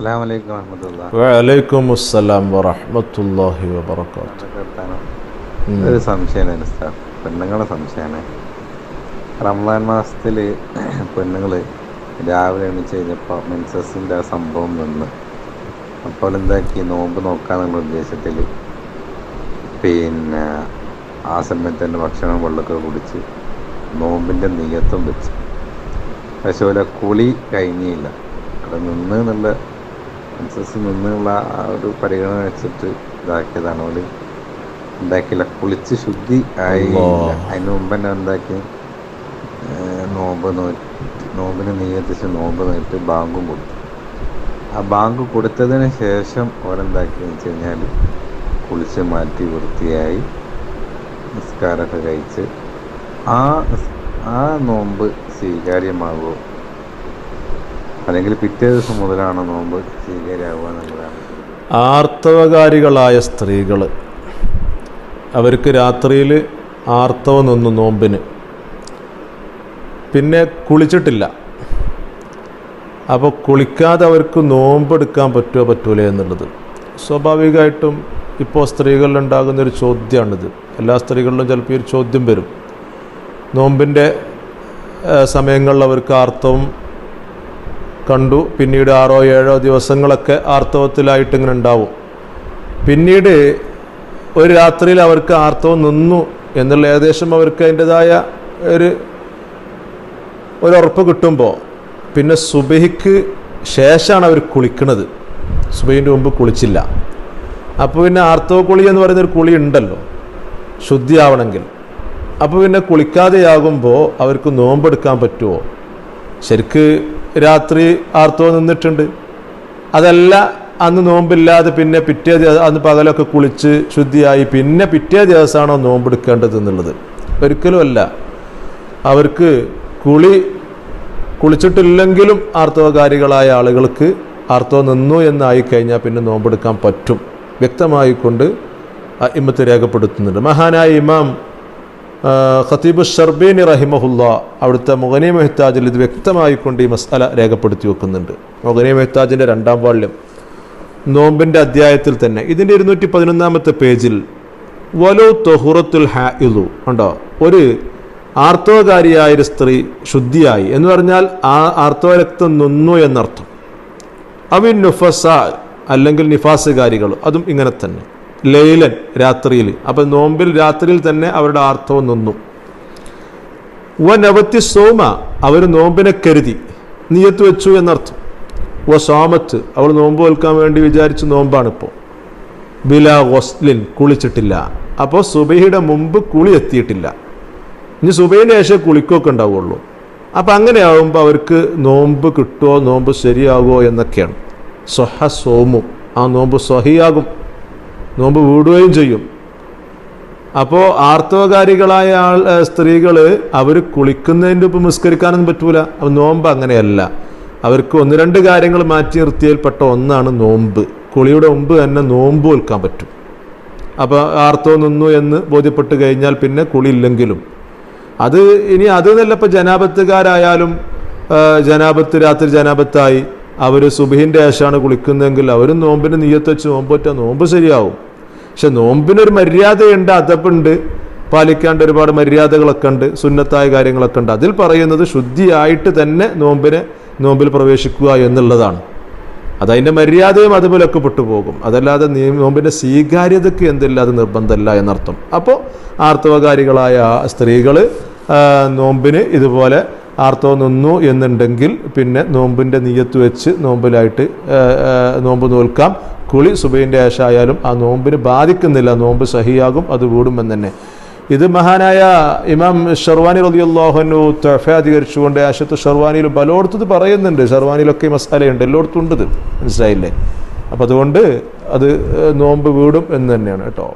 അസ്സാം വലൈക്കും വറഹമത്തുള്ള വലൈക്കും അസ്സലാം വറഹ്മത്തുള്ളാഹി വബറകാത്ത്. ഒരു സംശയമാണ് സാർ പെണ്ണുങ്ങളെ സംശയമാണ്. റംസാൻ മാസത്തിൽ പെണ്ണുങ്ങൾ രാവിലെ എണീച്ച് കഴിഞ്ഞപ്പോൾ മെൻസസിന്റെ ആ സംഭവം നിന്ന് അപ്പോൾ എന്താക്കി? നോമ്പ് നോക്കാന്നുള്ള ഉദ്ദേശത്തിൽ പിന്നെ ആ സമയത്ത് തന്നെ ഭക്ഷണം വെള്ളമൊക്കെ കുടിച്ച് നോമ്പിന്റെ നെയ്യത്തും വെച്ച്. പക്ഷേ കുളി കഴിഞ്ഞില്ല. അവിടെ നിന്ന് എന്നുള്ള മെൻസസ് നിന്നുള്ള ആ ഒരു പരിഗണന വെച്ചിട്ട് ഇതാക്കിയതാണ്. ഒരു ഉണ്ടാക്കിയില്ല കുളിച്ച് ശുദ്ധി ആയി. അതിന് മുമ്പ് തന്നെ എന്താക്കി? നോമ്പ് നോറ്റ് നോമ്പിന് നീയത്തിച്ച് നോമ്പ് നോറ്റ് ബാങ്കും കൊടുത്തു. ആ ബാങ്ക് കൊടുത്തതിന് ശേഷം അവരെന്താക്കി വെച്ച് കഴിഞ്ഞാൽ കുളിച്ച് മാറ്റി വൃത്തിയായി നിസ്കാരമൊക്കെ കഴിച്ച് ആ ആ നോമ്പ് സ്വീകാര്യമാകുമോ അല്ലെങ്കിൽ പിറ്റേ ദിവസം മുതലാണ് നോമ്പ് ആർത്തവകാരികളായ സ്ത്രീകൾ അവർക്ക് രാത്രിയിൽ ആർത്തവം നിന്നു നോമ്പിന്. പിന്നെ കുളിച്ചിട്ടില്ല. അപ്പോൾ കുളിക്കാതെ അവർക്ക് നോമ്പെടുക്കാൻ പറ്റുമോ പറ്റൂലേ എന്നുള്ളത്. സ്വാഭാവികമായിട്ടും ഇപ്പോൾ ഒരു ചോദ്യമാണിത്. എല്ലാ സ്ത്രീകളിലും ചിലപ്പോൾ ഒരു ചോദ്യം വരും. നോമ്പിന്റെ സമയങ്ങളിൽ അവർക്ക് ആർത്തവം കണ്ടു. പിന്നീട് ആറോ ഏഴോ ദിവസങ്ങളൊക്കെ ആർത്തവത്തിലായിട്ട് ഇങ്ങനെ ഉണ്ടാവും. പിന്നീട് ഒരു രാത്രിയിൽ അവർക്ക് ആർത്തവം നിന്നു എന്നുള്ള ഏകദേശം അവർക്ക് അതിന്റെതായ ഒരു ഒരു ഉറപ്പ് കിട്ടുമ്പോൾ പിന്നെ സുബഹിക്ക് ശേഷമാണ് അവർ കുളിക്കുന്നത്. സുബഹിന്റെ മുമ്പ് കുളിച്ചില്ല. അപ്പോൾ പിന്നെ ആർത്തവ കുളി എന്ന് പറയുന്നൊരു കുളി ഉണ്ടല്ലോ ശുദ്ധിയാവണമെങ്കിൽ. അപ്പോൾ പിന്നെ കുളിക്കാതെയാകുമ്പോൾ അവർക്ക് നോമ്പെടുക്കാൻ പറ്റുമോ? ശരിക്ക് രാത്രി ആർത്തവം നിന്നിട്ടുണ്ട്. അതല്ല അന്ന് നോമ്പില്ലാതെ പിന്നെ പിറ്റേ ദിവസം അന്ന് പകലൊക്കെ കുളിച്ച് ശുദ്ധിയായി പിന്നെ പിറ്റേ ദിവസമാണോ നോമ്പെടുക്കേണ്ടത് എന്നുള്ളത്. ഒരിക്കലും അല്ല. അവർക്ക് കുളി കുളിച്ചിട്ടില്ലെങ്കിലും ആർത്തവകാരികളായ ആളുകൾക്ക് ആർത്തവം നിന്നു എന്നായി കഴിഞ്ഞാൽ പിന്നെ നോമ്പെടുക്കാൻ പറ്റും. വ്യക്തമായിക്കൊണ്ട് ഇമ്മത്ത് രേഖപ്പെടുത്തുന്നുണ്ട്. മഹാനായ ഇമാം ഖത്തീബ് ഷർബീനി റഹിമഹുല്ല അവിടുത്തെ മുഗനി മെഹ്താജിൽ ഇത് വ്യക്തമായിക്കൊണ്ട് ഈ മസാല രേഖപ്പെടുത്തി വെക്കുന്നുണ്ട്. മുഗനി മെഹ്താജിന്റെ രണ്ടാം വാള്യം നോമ്പിന്റെ അധ്യായത്തിൽ തന്നെ. ഇതിന്റെ ഇരുന്നൂറ്റി പതിനൊന്നാമത്തെ പേജിൽ വലു തൊഹുറത്തുൽ ഹാ ഹാഇലു ഉണ്ടോ ഒരു ആർത്തവകാരിയായ ഒരു സ്ത്രീ ശുദ്ധിയായി. എന്ന് പറഞ്ഞാൽ ആ ആർത്തവ രക്തം നിന്നു എന്നർത്ഥം. അവിൻ നുഫസ അല്ലെങ്കിൽ നിഫാസുകാരികൾ അതും ഇങ്ങനെ തന്നെ. ലൈലൻ രാത്രിയിൽ. അപ്പം നോമ്പിൽ രാത്രിയിൽ തന്നെ അവരുടെ ആർത്തവം നിന്നു. വ നവത്തി സോമ അവർ നോമ്പിനെ കരുതി. നീയത്ത് വെച്ചു എന്നർത്ഥം. വ സോമത്ത് അവൾ നോമ്പ് വെൽക്കാൻ വേണ്ടി വിചാരിച്ച് നോമ്പാണിപ്പോൾ ബില വസ്ലിൻ കുളിച്ചിട്ടില്ല. അപ്പോൾ സുബൈയുടെ മുമ്പ് കുളി എത്തിയിട്ടില്ല. ഇനി സുബൈന്റെ ശേഷം കുളിക്കൊക്കെ ഉണ്ടാവുള്ളൂ. അപ്പം അങ്ങനെയാകുമ്പോൾ അവർക്ക് നോമ്പ് കിട്ടുമോ നോമ്പ് ശരിയാകുമോ എന്നൊക്കെയാണ്. സ്വഹ സോമു ആ നോമ്പ് സ്വഹിയാകും നോമ്പ് വീടുകയും ചെയ്യും. അപ്പോൾ ആർത്തവകാരികളായ ആൾ സ്ത്രീകൾ അവർ കുളിക്കുന്നതിന്റെ ഒപ്പം നിസ്കരിക്കാനൊന്നും പറ്റൂല. അപ്പം നോമ്പ് അങ്ങനെയല്ല. അവർക്ക് ഒന്ന് രണ്ട് കാര്യങ്ങൾ മാറ്റി നിർത്തിയൽപ്പെട്ട ഒന്നാണ് നോമ്പ്. കുളിയുടെ മുമ്പ് തന്നെ നോമ്പ് വിൽക്കാൻ പറ്റും. അപ്പോൾ ആർത്തവം നിന്നു എന്ന് ബോധ്യപ്പെട്ട് കഴിഞ്ഞാൽ പിന്നെ കുളി ഇല്ലെങ്കിലും അത് ഇനി അത് എന്നല്ല ഇപ്പം ജനാപത്തുകാരായാലും ജനാപത്ത് രാത്രി ജനാപത്തായി. അവർ സുബഹിന്റെ ആശാണ് കുളിക്കുന്നതെങ്കിൽ അവരും നോമ്പിന് നീയത്ത് വെച്ച് നോമ്പ് പറ്റാൽ നോമ്പ് ശരിയാവും. പക്ഷെ നോമ്പിനൊരു മര്യാദയുണ്ട് അതപ്പുണ്ട്. പാലിക്കാണ്ട് ഒരുപാട് മര്യാദകളൊക്കെ ഉണ്ട് സുന്നത്തായ കാര്യങ്ങളൊക്കെ ഉണ്ട്. അതിൽ പറയുന്നത് ശുദ്ധിയായിട്ട് തന്നെ നോമ്പിനെ നോമ്പിൽ പ്രവേശിക്കുക എന്നുള്ളതാണ്. അതതിന്റെ മര്യാദയും അതുപോലൊക്കെ പെട്ടുപോകും. അതല്ലാതെ നോമ്പിന്റെ സ്വീകാര്യതയ്ക്ക് എന്തില്ല അത് നിർബന്ധമല്ല എന്നർത്ഥം. അപ്പോൾ ആർത്തവകാരികളായ സ്ത്രീകൾ നോമ്പിന് ഇതുപോലെ ആർത്തവം നിന്നു എന്നുണ്ടെങ്കിൽ പിന്നെ നോമ്പിന്റെ നീയത്ത് വെച്ച് നോമ്പിലായിട്ട് നോമ്പ് നോൽക്കാം. കുളി സുബൈന്റെ ആശായാലും ആ നോമ്പിന് ബാധിക്കുന്നില്ല. നോമ്പ് സഹിയാകും അത് കൂടുമെന്ന് തന്നെ. ഇത് മഹാനായ ഇമാം ഷർവാനി റളിയല്ലാഹുവിനു തൊഫ അധികരിച്ചുകൊണ്ട് ആശത്ത് ഷർവാനിയിൽ പലയിടത്തും പറയുന്നുണ്ട്. ഷർവാനിയിലൊക്കെ മസാലയുണ്ട്. എല്ലായിടത്തും ഉണ്ട് ഇത് മനസ്സിലായില്ലേ? അപ്പം അതുകൊണ്ട് അത് നോമ്പ് വീടും എന്ന് തന്നെയാണ് കേട്ടോ.